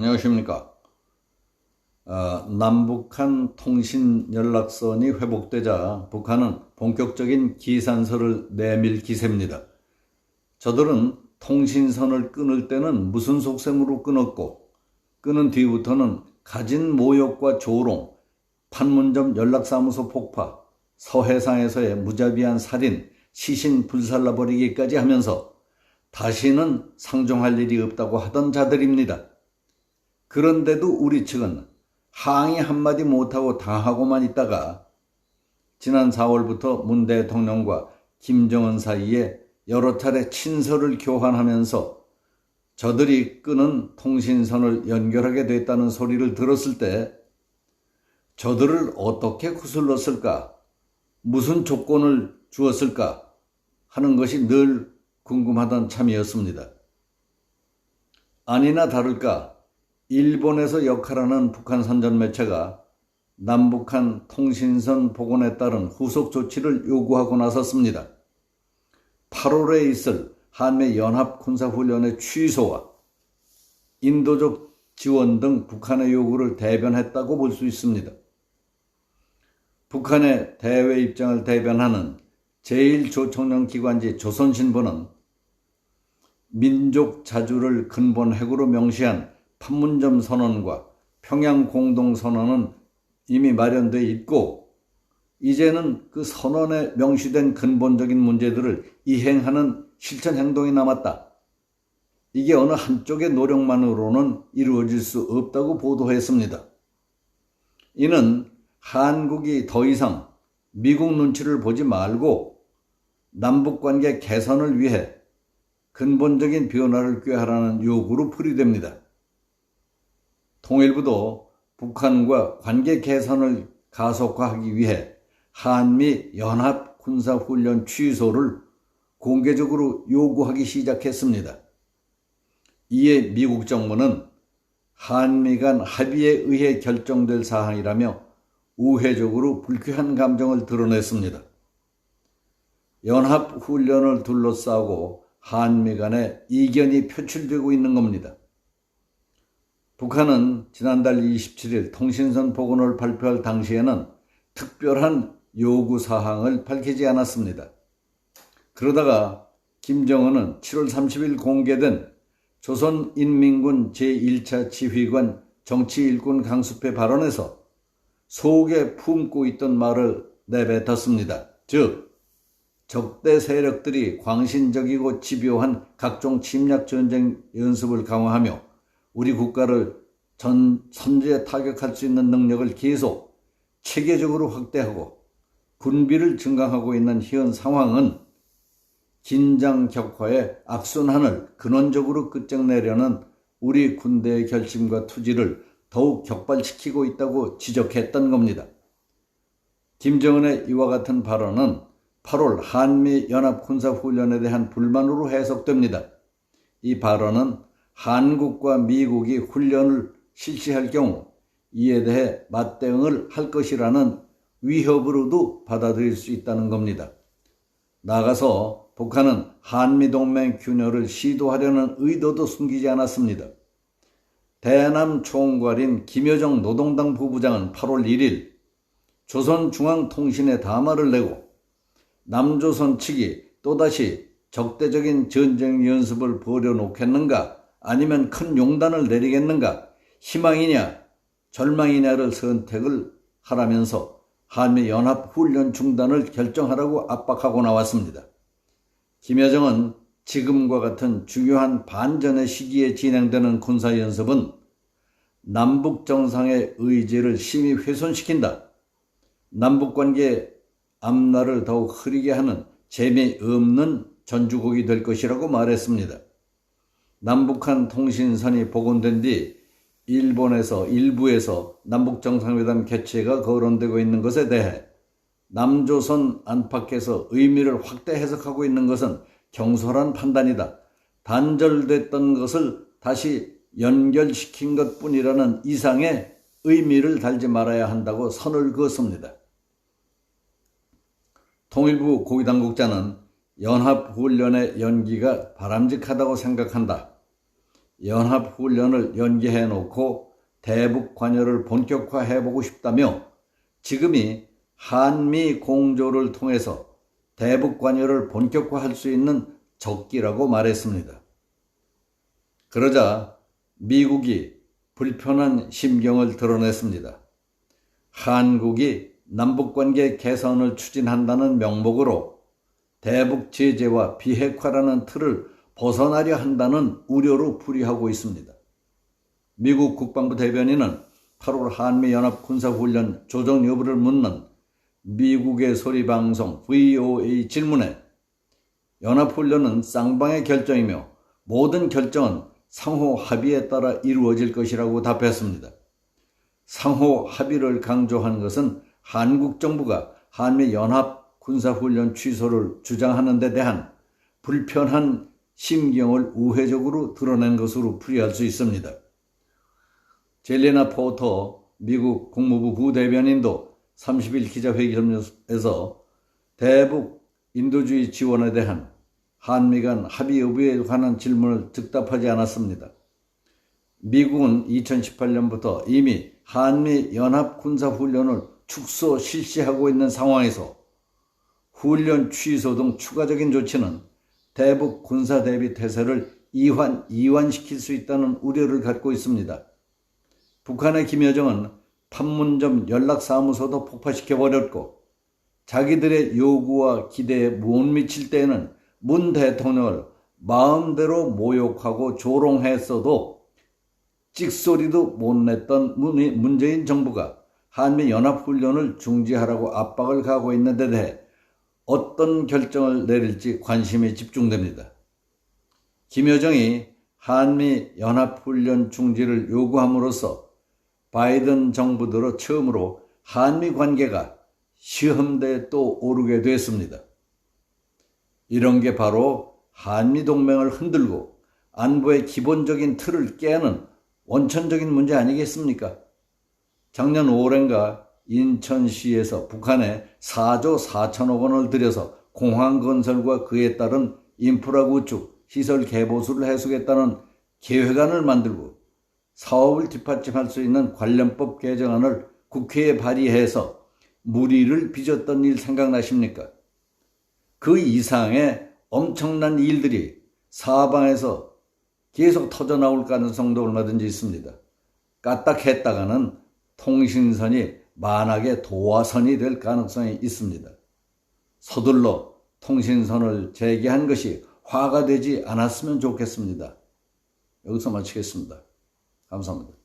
안녕하십니까. 어, 남북한 통신 연락선이 회복되자 북한은 본격적인 기산서를 내밀 기세입니다. 저들은 통신선을 끊을 때는 무슨 속셈으로 끊었고 끊은 뒤부터는 가진 모욕과 조롱, 판문점 연락사무소 폭파, 서해상에서의 무자비한 살인, 시신 불살라버리기까지 하면서 다시는 상종할 일이 없다고 하던 자들입니다. 그런데도 우리 측은 항의 한마디 못하고 당하고만 있다가 지난 4월부터 문 대통령과 김정은 사이에 여러 차례 친서를 교환하면서 저들이 끊은 통신선을 연결하게 됐다는 소리를 들었을 때 저들을 어떻게 구슬렀을까? 무슨 조건을 주었을까? 하는 것이 늘 궁금하던 참이었습니다. 아니나 다를까 일본에서 역할하는 북한 선전 매체가 남북한 통신선 복원에 따른 후속 조치를 요구하고 나섰습니다. 8월에 있을 한미 연합 군사 훈련의 취소와 인도적 지원 등 북한의 요구를 대변했다고 볼 수 있습니다. 북한의 대외 입장을 대변하는 제1조총령 기관지 조선신보는 민족 자주를 근본 핵으로 명시한 판문점 선언과 평양 공동 선언은 이미 마련돼 있고 이제는 그 선언에 명시된 근본적인 문제들을 이행하는 실천 행동이 남았다. 이게 어느 한쪽의 노력만으로는 이루어질 수 없다고 보도했습니다. 이는 한국이 더 이상 미국 눈치를 보지 말고 남북 관계 개선을 위해 근본적인 변화를 꾀하라는 요구로 풀이됩니다. 통일부도 북한과 관계 개선을 가속화하기 위해 한미 연합 군사훈련 취소를 공개적으로 요구하기 시작했습니다. 이에 미국 정부는 한미 간 합의에 의해 결정될 사항이라며 우회적으로 불쾌한 감정을 드러냈습니다. 연합훈련을 둘러싸고 한미 간의 이견이 표출되고 있는 겁니다. 북한은 지난달 27일 통신선 복원을 발표할 당시에는 특별한 요구 사항을 밝히지 않았습니다. 그러다가 김정은은 7월 30일 공개된 조선인민군 제1차 지휘관 정치일꾼 강수패 발언에서 속에 품고 있던 말을 내뱉었습니다. 즉, 적대 세력들이 광신적이고 집요한 각종 침략 전쟁 연습을 강화하며 우리 국가를 전 선제 타격할 수 있는 능력을 계속 체계적으로 확대하고 군비를 증강하고 있는 현 상황은 긴장 격화의 악순환을 근원적으로 끝장내려는 우리 군대의 결심과 투지를 더욱 격발시키고 있다고 지적했던 겁니다. 김정은의 이와 같은 발언은 8월 한미 연합 군사 훈련에 대한 불만으로 해석됩니다. 이 발언은 한국과 미국이 훈련을 실시할 경우 이에 대해 맞대응을 할 것이라는 위협으로도 받아들일 수 있다는 겁니다. 나가서 북한은 한미동맹 균열을 시도하려는 의도도 숨기지 않았습니다. 대남 총괄인 김여정 노동당 부부장은 8월 1일 조선중앙통신에 담화를 내고 남조선 측이 또다시 적대적인 전쟁 연습을 벌여놓겠는가 아니면 큰 용단을 내리겠는가 희망이냐 절망이냐를 선택을 하라면서 한미 연합 훈련 중단을 결정하라고 압박하고 나왔습니다. 김여정은 지금과 같은 중요한 반전의 시기에 진행되는 군사 연습은 남북 정상의 의지를 심히 훼손시킨다. 남북 관계 앞날을 더욱 흐리게 하는 재미없는 전주곡이 될 것이라고 말했습니다. 남북한 통신선이 복원된 뒤 일본에서 일부에서 남북 정상회담 개최가 거론되고 있는 것에 대해 남조선 안팎에서 의미를 확대 해석하고 있는 것은 경솔한 판단이다. 단절됐던 것을 다시 연결시킨 것 뿐이라는 이상의 의미를 달지 말아야 한다고 선을 그었습니다. 통일부 고위당국자는 연합훈련의 연기가 바람직하다고 생각한다. 연합훈련을 연기해 놓고 대북 관여를 본격화해 보고 싶다며 지금이 한미 공조를 통해서 대북 관여를 본격화할 수 있는 적기라고 말했습니다. 그러자 미국이 불편한 심경을 드러냈습니다. 한국이 남북관계 개선을 추진한다는 명목으로 대북 제재와 비핵화라는 틀을 벗어나려 한다는 우려로 풀이하고 있습니다. 미국 국방부 대변인은 8월 한미연합 군사훈련 조정 여부를 묻는 미국의 소리 방송 VOA 질문에 연합훈련은 쌍방의 결정이며 모든 결정은 상호 합의에 따라 이루어질 것이라고 답했습니다. 상호 합의를 강조한 것은 한국 정부가 한미 연합 군사훈련 취소를 주장하는 데 대한 불편한 심경을 우회적으로 드러낸 것으로 풀이할 수 있습니다. 젤리나 포터 미국 국무부 부대변인도 30일 기자회견에서 대북 인도주의 지원에 대한 한미 간 합의 여부에 관한 질문을 즉답하지 않았습니다. 미국은 2018년부터 이미 한미 연합 군사 훈련을 축소 실시하고 있는 상황에서 훈련 취소 등 추가적인 조치는 대북 군사 대비 태세를 이완, 이완시킬 수 있다는 우려를 갖고 있습니다. 북한의 김여정은 판문점 연락사무소도 폭파시켜버렸고 자기들의 요구와 기대에 못 미칠 때에는 문 대통령을 마음대로 모욕하고 조롱했어도 찍소리도 못 냈던 문재인 정부가 한미 연합훈련을 중지하라고 압박을 가고 있는 데 대해 어떤 결정을 내릴지 관심이 집중됩니다. 김여정이 한미 연합훈련 중지를 요구함으로써 바이든 정부 들어 처음으로 한미 관계가 시험대에 또 오르게 됐습니다. 이런 게 바로 한미 동맹을 흔들고 안보의 기본적인 틀을 깨는 원천적인 문제 아니겠습니까? 작년 5월인가 인천시에서 북한에 4조 4천억 원을 들여서 공항 건설과 그에 따른 인프라 구축, 시설 개보수를 해수겠다는 계획안을 만들고 사업을 뒷받침할 수 있는 관련법 개정안을 국회에 발의해서 무리를 빚었던 일 생각나십니까? 그 이상의 엄청난 일들이 사방에서 계속 터져나올 가능성도 얼마든지 있습니다. 까딱했다가는 통신선이 만하게 도화선이 될 가능성이 있습니다. 서둘러 통신선을 재개한 것이 화가 되지 않았으면 좋겠습니다. 여기서 마치겠습니다. 감사합니다.